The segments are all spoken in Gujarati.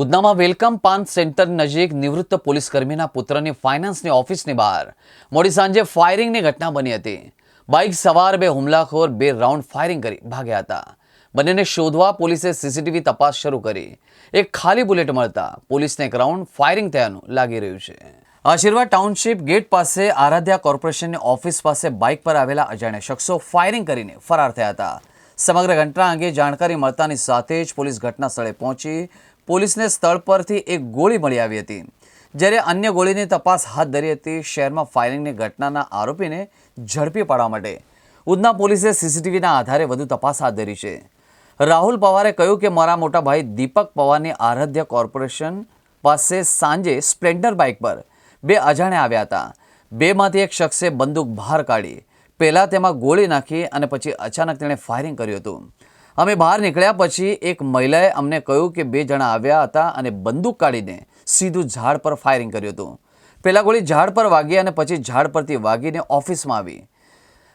ઉધનામાં વેલકમ પાન સેન્ટર નજીક નિવૃત્ત પોલીસ કર્મીના પુત્રની ફાઇનાન્સની ઓફિસની બહાર. મોડી સાંજે ફાયરિંગની ઘટના બની હતી. બાઇક સવાર બે હુમલાખોર બે રાઉન્ડ ફાયરિંગ કરી ભાગ્યા હતા. બંનેને શોધવા પોલીસે સીસીટીવી તપાસ શરૂ કરી. એક ખાલી બુલેટ મળતા પોલીસને એક રાઉન્ડ ફાયરિંગ થયાનું લાગી રહ્યું છે. આશીર્વાદ ટાઉનશીપ ગેટ પાસે આરાધ્યા કોર્પોરેશનની ઓફિસ પાસે બાઇક પર આવેલા અજાણ્યા શખ્સો ફાયરિંગ કરીને ફરાર થયા હતા. સમગ્ર ઘટના અંગે જાણકારી મળતાની સાથે જ પોલીસ ઘટના સ્થળે પહોંચી પોલીસને સ્થળ પરથી એક ગોળી મળી આવી હતી. જ્યારે અન્ય ગોળીની તપાસ હાથ ધરી હતી, શહેરમાં ફાયરિંગની ઘટનાના આરોપીને ઝડપી પાડવા માટે. ઉધના પોલીસે સીસીટીવીના આધારે વધુ તપાસ હાથ ધરી છે. રાહુલ પવારે કહ્યું કે, મારા મોટા ભાઈ દીપક પવારની આરાધ્ય કોર્પોરેશન પાસે સાંજે સ્પ્લેન્ડર બાઇક પર બે અજાણ્યા આવ્યા હતા. બેમાંથી એક શખ્સે બંદૂક બહાર કાઢી, પહેલાં તેમાં ગોળી નાખી અને પછી અચાનક તેણે ફાયરિંગ કર્યું હતું. અમે બહાર નીકળ્યા પછી એક મહિલાએ અમને કહ્યું કે બે જણા આવ્યા હતા અને બંદૂક કાઢીને સીધું ઝાડ પર ફાયરિંગ કર્યું હતું. પહેલાં ગોળી ઝાડ પર વાગી અને પછી ઝાડ પરથી વાગીને ઓફિસમાં આવી.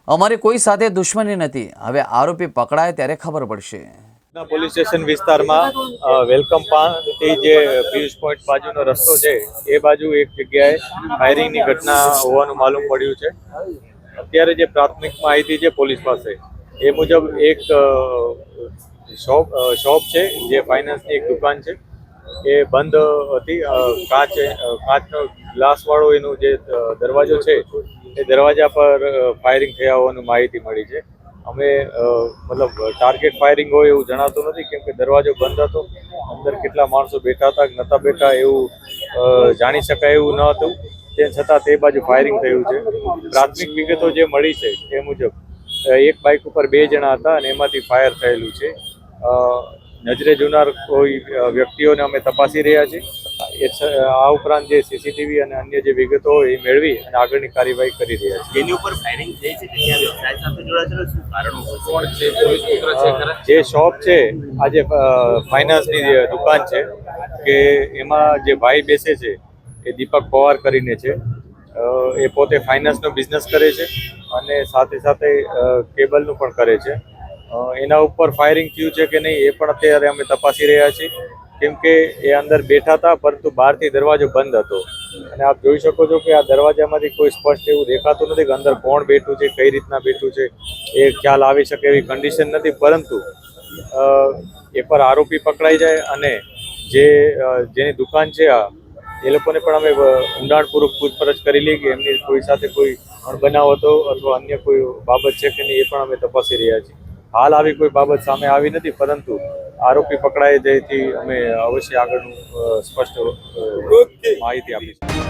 અમારી કોઈ સાથે દુશ્મની નથી. હવે આરોપી પકડાય ત્યારે ખબર પડશે. પોલીસ સ્ટેશન વિસ્તારમાં વેલકમ પાથી જે પિયુષ પોઈન્ટ બાજુનો રસ્તો છે, એ બાજુ એક જગ્યાએ ફાયરિંગની ઘટના હોવાનું માલુમ પડ્યું છે. અત્યારે જે પ્રાથમિક માહિતી છે, પોલીસ પાસે. એ મુજબ એક શોપ શોપ છે, જે ફાઇનાન્સની એક દુકાન છે. એ બંધ હતી. કાચ કાચનો ગ્લાસવાળો એનું જે દરવાજો છે, એ દરવાજા પર ફાયરિંગ થયા હોવાનું માહિતી મળી છે. અમે મતલબ ટાર્ગેટ ફાયરિંગ હોય એવું જણાતું નથી, કેમ કે દરવાજો બંધ હતો. અંદર કેટલા માણસો બેઠા હતા કે નહોતા બેઠા એવું જાણી શકાય એવું ન હતું. તેમ છતાં તે બાજુ ફાયરિંગ થયું છે. પ્રાથમિક વિગતો જે મળી છે, એ મુજબ એક બાઇક ઉપર બે જણા હતા અને એમાંથી ફાયર થયેલું છે. અ, નજરે જોનાર કોઈ વ્યક્તિઓને અમે તપાસી રહ્યા છીએ. આ ઉપરાંત જે સીસીટીવી અને અન્ય જે વિગતો હોય એ મેળવી અને આગળની કાર્યવાહી કરી રહ્યા છીએ. એની ઉપર ફાયરિંગ થઈ છે કે વ્યવસાય સાથે જોડાયેલો શું કારણો કોણ છે? પોલીસ પુત્ર છે ખરા? જે શોપ છે આ જે ફાઇનાન્સની જે દુકાન છે કે એમાં જે ભાઈ બેસે છે એ દીપક પવાર કરીને છે. એ પોતે ફાઇનાન્સનો બિઝનેસ કરે છે. અને સાથે સાથે કેબલનું પણ કરે છે. એના ઉપર ફાયરિંગ થયું છે કે નહીં એ પણ અત્યારે અમે તપાસી રહ્યા છીએ. કેમ કે એ અંદર બેઠા હતા, પરંતુ બહારથી દરવાજો બંધ હતો. અને આપ જોઈ શકો છો કે આ દરવાજામાંથી કોઈ સ્પષ્ટ એવું દેખાતું નથી કે અંદર કોણ બેઠું છે, કઈ રીતના બેઠું છે, એ ખ્યાલ આવી શકે એવી કન્ડિશન નથી. પરંતુ એ પર આરોપી પકડાઈ જાય અને જે જેની દુકાન છે આ, એ લોકોને પણ અમે ઊંડાણપૂર્વક પૂછપરછ કરી લઈએ કે એમની કોઈ સાથે કોઈ અણબનાવ હતો અથવા અન્ય કોઈ બાબત છે કે નહીં એ પણ અમે તપાસી રહ્યા છીએ. હાલ આવી કોઈ બાબત સામે આવી નથી પરંતુ આરોપી પકડાય જેથી અમે અવશ્ય આગળનું સ્પષ્ટ માહિતી આપીશું.